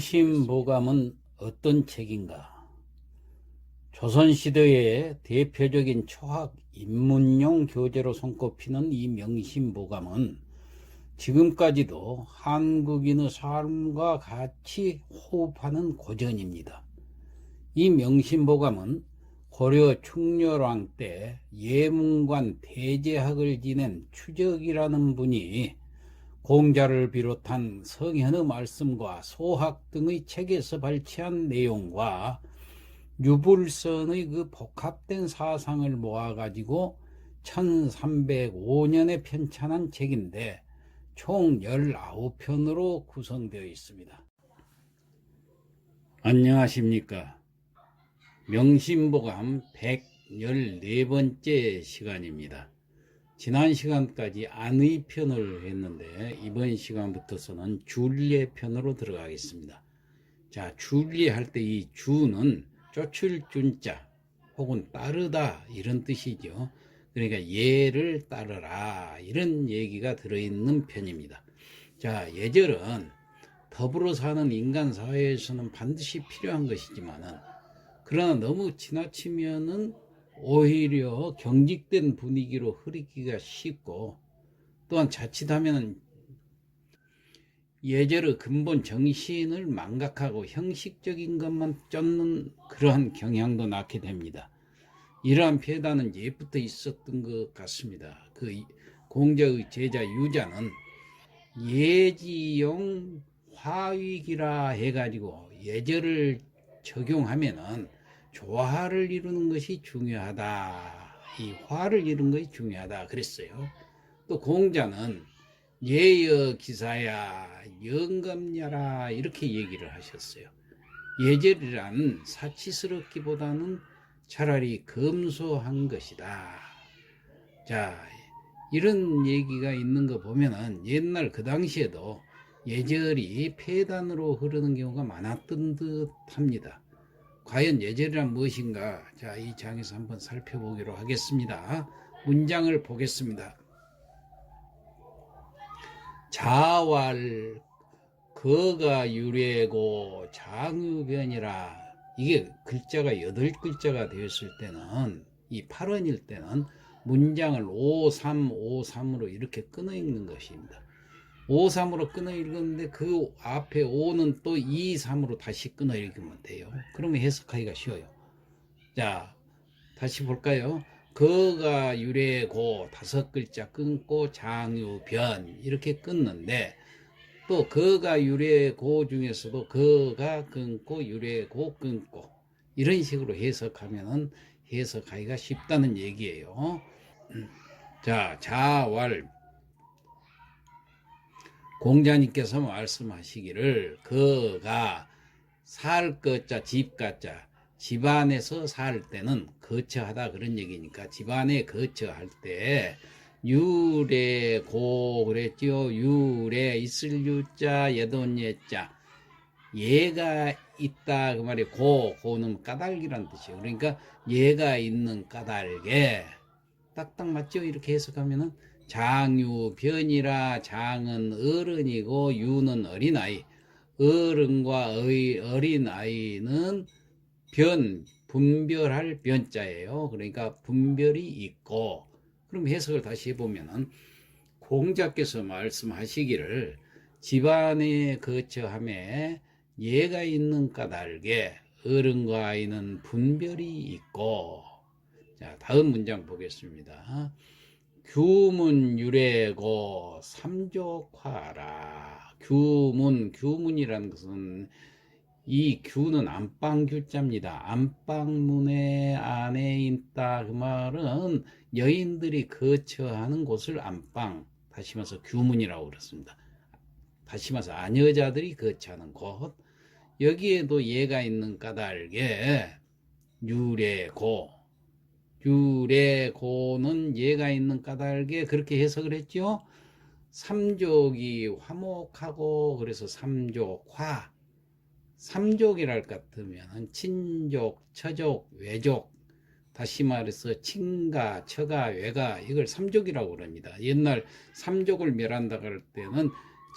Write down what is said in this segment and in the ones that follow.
명심보감은 어떤 책인가? 조선시대의 대표적인 초학 입문용 교재로 손꼽히는 이 명심보감은 지금까지도 한국인의 삶과 같이 호흡하는 고전입니다. 이 명심보감은 고려 충렬왕 때 예문관 대제학을 지낸 추적이라는 분이 공자를 비롯한 성현의 말씀과 소학 등의 책에서 발췌한 내용과 유불선의 그 복합된 사상을 모아가지고 1305년에 편찬한 책인데 총 19편으로 구성되어 있습니다. 안녕하십니까. 명심보감 114번째 시간입니다. 지난 시간까지 안의 편을 했는데 이번 시간부터서는 줄리의 편으로 들어가겠습니다. 자, 줄리 할 때 이 주는 쫓을 준자 혹은 따르다 이런 뜻이죠. 그러니까 예를 따르라 이런 얘기가 들어있는 편입니다. 자, 예절은 더불어 사는 인간 사회에서는 반드시 필요한 것이지만은 그러나 너무 지나치면은 오히려 경직된 분위기로 흐리기가 쉽고 또한 자칫하면 예절의 근본 정신을 망각하고 형식적인 것만 쫓는 그러한 경향도 낳게 됩니다. 이러한 폐단은 예부터 있었던 것 같습니다. 그 공자의 제자 유자는 예지용 화위기라 해가지고 예절을 적용하면은 조화를 이루는 것이 중요하다. 이 화를 이루는 것이 중요하다. 그랬어요. 또 공자는 예여 기사야 영감야라 이렇게 얘기를 하셨어요. 예절이란 사치스럽기보다는 차라리 검소한 것이다. 자, 이런 얘기가 있는 거 보면은 옛날 그 당시에도 예절이 폐단으로 흐르는 경우가 많았던 듯 합니다. 과연 예절이란 무엇인가? 자, 이 장에서 한번 살펴보기로 하겠습니다. 문장을 보겠습니다. 자왈 거가 유래고 장유변이라 이게 글자가 여덟 글자가 되었을 때는 이 8원일 때는 문장을 5, 3, 5, 3으로 이렇게 끊어 읽는 것입니다. 5, 3으로 끊어 읽었는데 그 앞에 5는 또 2, 3으로 다시 끊어 읽으면 돼요. 그러면 해석하기가 쉬워요. 자, 다시 볼까요? 거가 유래고 다섯 글자 끊고 장유변 이렇게 끊는데 또 거가 유래고 중에서도 거가 끊고 유래고 끊고 이런 식으로 해석하면은 해석하기가 쉽다는 얘기예요. 자, 자왈 공자님께서 말씀하시기를 그가 살 것자 집 가자 집안에서 살 때는 거처하다 그런 얘기니까 집안에 거처할 때 유래고 그랬죠 유래 있을 유자 예돈 예자. 예가 있다 그 말이 고 고는 까닭이란 뜻이에요. 그러니까 예가 있는 까닭에 딱딱 맞죠? 이렇게 해석하면은 장유변이라 장은 어른이고 유는 어린아이. 어른과 어린아이는 변 분별할 변자예요. 그러니까 분별이 있고. 그럼 해석을 다시 해보면은 공자께서 말씀하시기를 집안에 거처함에 예가 있는 까닭에 어른과 아이는 분별이 있고. 자 다음 문장 보겠습니다. 규문 유래고 삼족화라 규문 규문이라는 것은 이 규는 안방 규자입니다. 안방문의 안에 있다 그 말은 여인들이 거처하는 곳을 안방 다시 말해서 규문이라고 그렇습니다. 다시 말해서 아녀자들이 거처하는 곳 여기에도 예가 있는 까닭에 유래고 유래고는 예가 있는 까닭에 그렇게 해석을 했죠. 삼족이 화목하고 그래서 삼족화 삼족이랄 것 같으면 친족, 처족, 외족 다시 말해서 친가, 처가, 외가 이걸 삼족이라고 그럽니다. 옛날 삼족을 멸한다 그럴 때는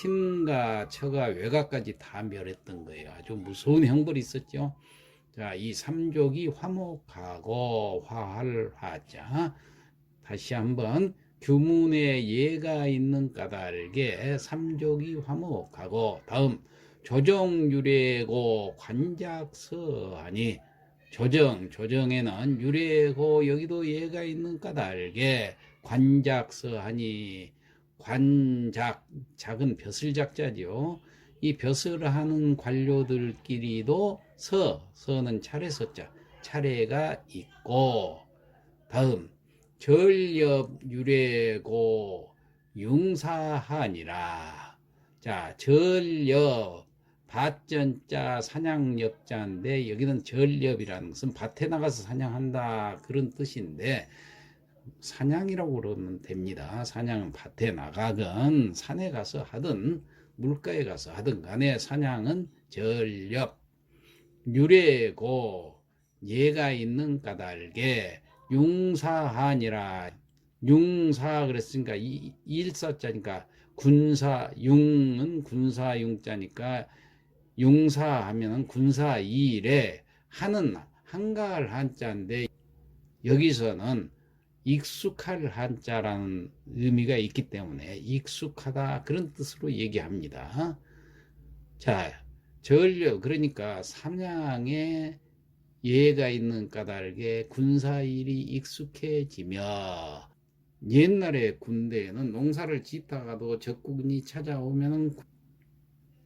친가, 처가, 외가까지 다 멸했던 거예요. 아주 무서운 형벌이 있었죠. 자, 이 삼족이 화목하고 화할 화자. 다시 한번 규문에 예가 있는 까닭에 삼족이 화목하고 다음 조정 유래고 관작서하니 조정 조정에는 유래고 여기도 예가 있는 까닭에 관작서하니 관작 작은 벼슬 작자죠. 이 벼슬을 하는 관료들끼리도 서 서는 차례 서자 차례가 있고 다음 전렵 유래고 융사하니라. 자, 전렵 밭전자 사냥엽자인데 여기는 전렵이라는 것은 밭에 나가서 사냥한다 그런 뜻인데 사냥이라고 그러면 됩니다. 사냥은 밭에 나가건 산에 가서 하든 물가에 가서 하든 간에 사냥은 전렵 유래고 예가 있는 까닭에 융사하니라. 융사 그랬으니까 이 일사자니까 군사 융은 군사 융자니까 융사하면은 군사 이일에 하는 한가할 한자인데 여기서는 익숙할 한자라는 의미가 있기 때문에 익숙하다 그런 뜻으로 얘기합니다. 자, 전려 그러니까 삼양에 예가 있는 까닭에 군사일이 익숙해지며 옛날에 군대에는 농사를 짓다가도 적군이 찾아오면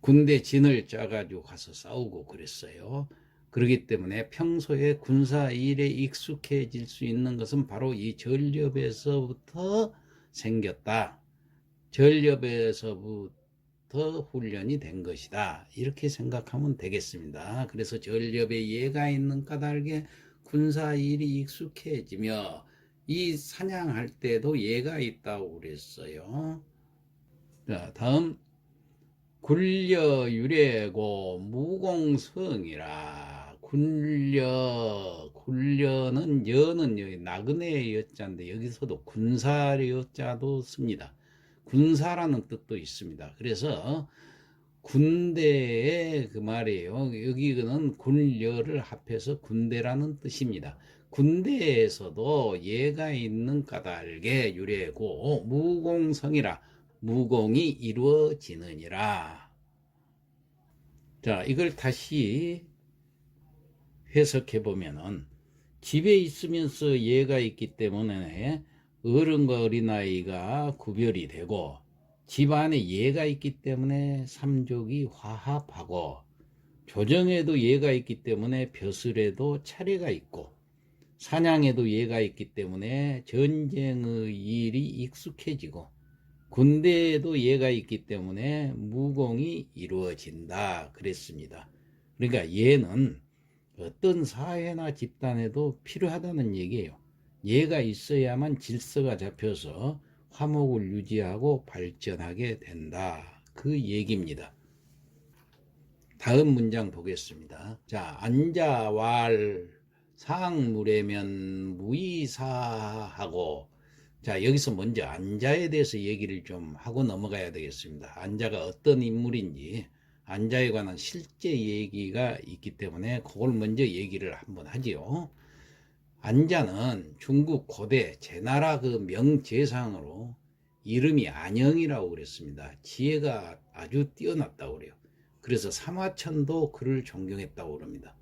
군대 진을 짜가지고 가서 싸우고 그랬어요. 그렇기 때문에 평소에 군사 일에 익숙해질 수 있는 것은 바로 이 전렵에서부터 생겼다. 전렵에서부터 훈련이 된 것이다. 이렇게 생각하면 되겠습니다. 그래서 전렵에 예가 있는 까닭에 군사 일이 익숙해지며 이 사냥할 때도 예가 있다고 그랬어요. 자, 다음 굴려 유래고 무공성이라 굴려 굴려는 여는 여기 나그네 여자인데 여기서도 군사의 여자도 씁니다. 군사라는 뜻도 있습니다. 그래서 군대의 그 말이에요. 여기는 군려를 합해서 군대라는 뜻입니다. 군대에서도 예가 있는 까닭에 유래고 무공성이라 무공이 이루어지느니라. 자, 이걸 다시 해석해 보면은 집에 있으면서 예가 있기 때문에 어른과 어린아이가 구별이 되고 집 안에 예가 있기 때문에 삼족이 화합하고 조정에도 예가 있기 때문에 벼슬에도 차례가 있고 사냥에도 예가 있기 때문에 전쟁의 일이 익숙해지고 군대에도 예가 있기 때문에 무공이 이루어진다 그랬습니다. 그러니까 예는 어떤 사회나 집단에도 필요하다는 얘기예요. 예가 있어야만 질서가 잡혀서 화목을 유지하고 발전하게 된다. 그 얘기입니다. 다음 문장 보겠습니다. 자, 안자왈 상무래면 무이사하고 자, 여기서 먼저 안자에 대해서 얘기를 좀 하고 넘어가야 되겠습니다. 안자가 어떤 인물인지 안자에 관한 실제 얘기가 있기 때문에 그걸 먼저 얘기를 한번 하지요. 안자는 중국 고대 제나라 그 명재상으로 이름이 안영이라고 그랬습니다. 지혜가 아주 뛰어났다고 그래요. 그래서 사마천도 그를 존경했다고 그럽니다.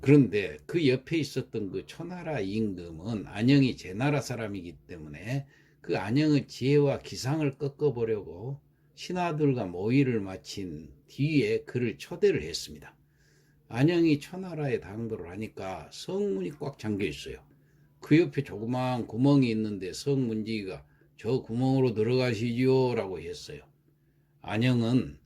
그런데 그 옆에 있었던 그 초나라 임금은 안영이 제나라 사람이기 때문에 그 안영의 지혜와 기상을 꺾어보려고 신하들과 모의를 마친 뒤에 그를 초대를 했습니다. 안영이 초나라에 당도를 하니까 성문이 꽉 잠겨 있어요. 그 옆에 조그마한 구멍이 있는데 성문지기가 저 구멍으로 들어가시지요 라고 했어요. 안영은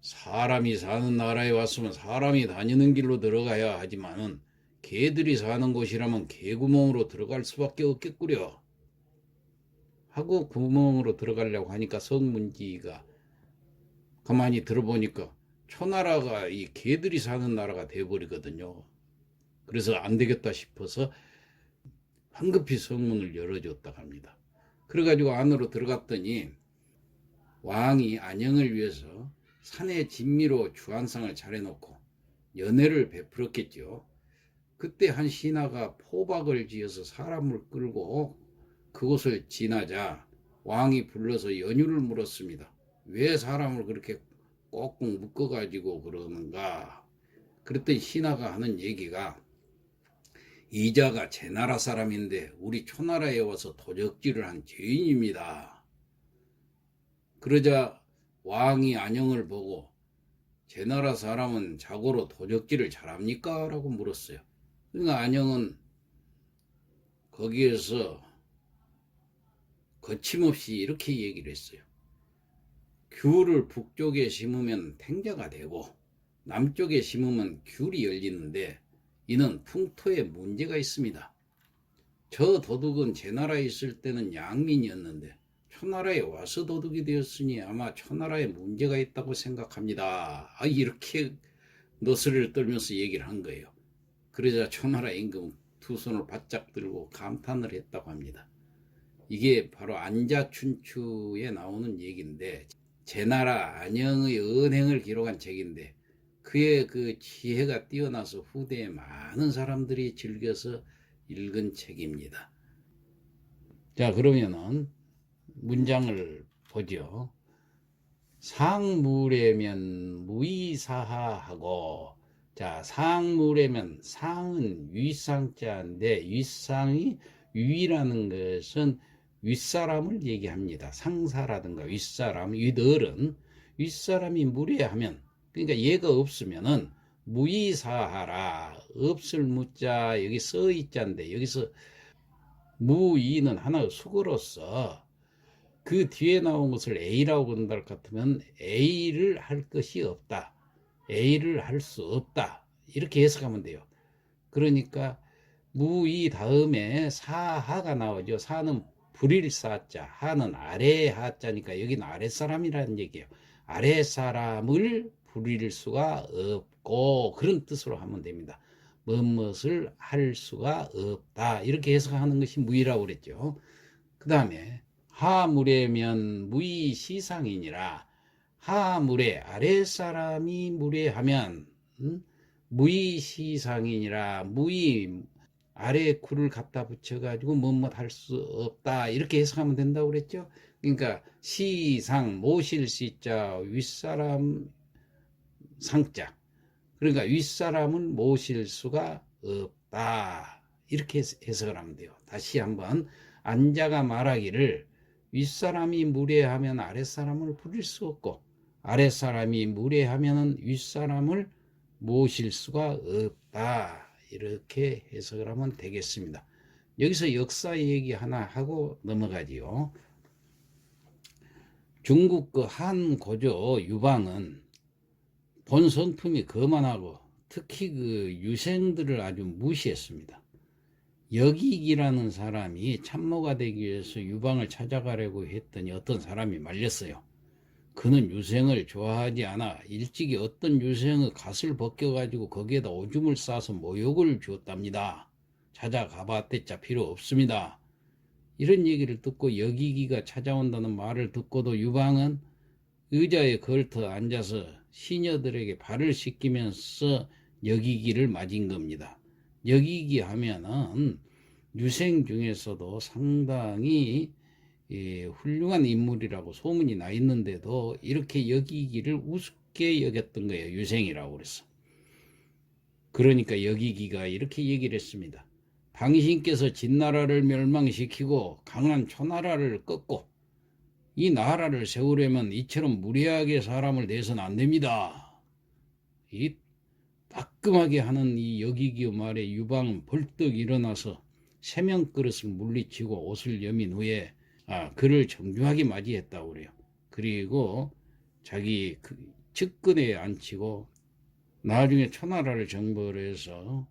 사람이 사는 나라에 왔으면 사람이 다니는 길로 들어가야 하지만은 개들이 사는 곳이라면 개구멍으로 들어갈 수밖에 없겠구려. 하고 구멍으로 들어가려고 하니까 성문지가 가만히 들어보니까 초나라가 이 개들이 사는 나라가 돼버리거든요. 그래서 안 되겠다 싶어서 황급히 성문을 열어줬다 합니다. 그래가지고 안으로 들어갔더니 왕이 안영을 위해서 산의 진미로 주안상을 차려놓고 연회를 베풀었겠죠. 그때 한 신하가 포박을 지어서 사람을 끌고 그곳을 지나자 왕이 불러서 연유를 물었습니다. 왜 사람을 그렇게 꼭꼭 묶어가지고 그러는가? 그랬더니 신하가 하는 얘기가 이자가 제 나라 사람인데 우리 초나라에 와서 도적질을 한 죄인입니다. 그러자 왕이 안영을 보고 제 나라 사람은 자고로 도적질을 잘합니까? 라고 물었어요. 그러니까 안영은 거기에서 거침없이 이렇게 얘기를 했어요. 귤을 북쪽에 심으면 탱자가 되고 남쪽에 심으면 귤이 열리는데 이는 풍토에 문제가 있습니다. 저 도둑은 제 나라에 있을 때는 양민이었는데 초나라에 와서 도둑이 되었으니 아마 초나라에 문제가 있다고 생각합니다. 아, 이렇게 너스를 떨면서 얘기를 한 거예요. 그러자 초나라 임금 두 손을 바짝 들고 감탄을 했다고 합니다. 이게 바로 안자춘추에 나오는 얘기인데 제 나라 안영의 은행을 기록한 책인데 그의 그 지혜가 뛰어나서 후대에 많은 사람들이 즐겨서 읽은 책입니다. 자 그러면은 문장을 보죠. 상물에면 무이사하하고 자 상물에면 상은 윗상자인데 윗상이 위라는 것은 윗사람을 얘기합니다. 상사라든가 윗사람, 윗어른 윗사람이 무례하면 그러니까 얘가 없으면은 무이사하라 없을 무자 여기 써 있자인데 여기서 무이는 하나의 수거로서 그 뒤에 나온 것을 A라고 본다 같으면 A를 할 것이 없다. A를 할 수 없다. 이렇게 해석하면 돼요. 그러니까 무이 다음에 사하가 나오죠. 사는 불일 사자, 하는 아래 하자니까 여기는 아래 사람이라는 얘기예요. 아래 사람을 부릴 수가 없고 그런 뜻으로 하면 됩니다. 무엇을 할 수가 없다. 이렇게 해석하는 것이 무이라고 그랬죠. 그 다음에 하무례면 무이시상이니라. 하무례 아랫사람이 무례하면 음? 무이시상이니라. 무이 아래 굴을 갖다 붙여가지고 뭐뭐 할수 없다. 이렇게 해석하면 된다고 그랬죠. 그러니까 시상 모실 시자 윗사람 상자. 그러니까 윗사람을 모실 수가 없다. 이렇게 해석을 하면 돼요. 다시 한번 안자가 말하기를 윗사람이 무례하면 아랫사람을 부릴 수 없고 아랫사람이 무례하면 윗사람을 모실 수가 없다. 이렇게 해석을 하면 되겠습니다. 여기서 역사 얘기 하나 하고 넘어가지요. 중국 그 한 고조 유방은 본 성품이 거만하고 특히 그 유생들을 아주 무시했습니다. 여기기라는 사람이 참모가 되기 위해서 유방을 찾아가려고 했더니 어떤 사람이 말렸어요. 그는 유생을 좋아하지 않아 일찍이 어떤 유생의 갓을 벗겨가지고 거기에다 오줌을 싸서 모욕을 주었답니다. 찾아가 봤대자 필요 없습니다. 이런 얘기를 듣고 여기기가 찾아온다는 말을 듣고도 유방은 의자에 걸터 앉아서 시녀들에게 발을 씻기면서 여기기를 맞은 겁니다. 여기기 하면은 유생 중에서도 상당히 예, 훌륭한 인물이라고 소문이 나 있는데도 이렇게 여기기를 우습게 여겼던 거예요. 유생이라고 그랬어. 그러니까 여기기가 이렇게 얘기를 했습니다. 당신께서 진나라를 멸망시키고 강한 초나라를 꺾고 이 나라를 세우려면 이처럼 무리하게 사람을 내서는 안 됩니다. 이 따끔하게 하는 이 여기기의 말에 유방은 벌떡 일어나서 세명 그릇을 물리치고 옷을 여민 후에 아, 그를 정중하게 맞이했다고 그래요. 그리고 자기 그 측근에 앉히고 나중에 초나라를 정벌 해서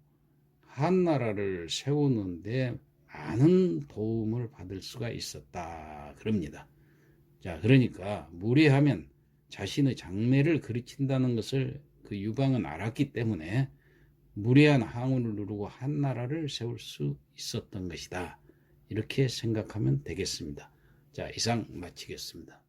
한나라를 세우는데 많은 도움을 받을 수가 있었다. 그럽니다. 자, 그러니까 무례하면 자신의 장래를 그르친다는 것을 그 유방은 알았기 때문에 무례한 항우를 누르고 한나라를 세울 수 있었던 것이다. 이렇게 생각하면 되겠습니다. 자, 이상 마치겠습니다.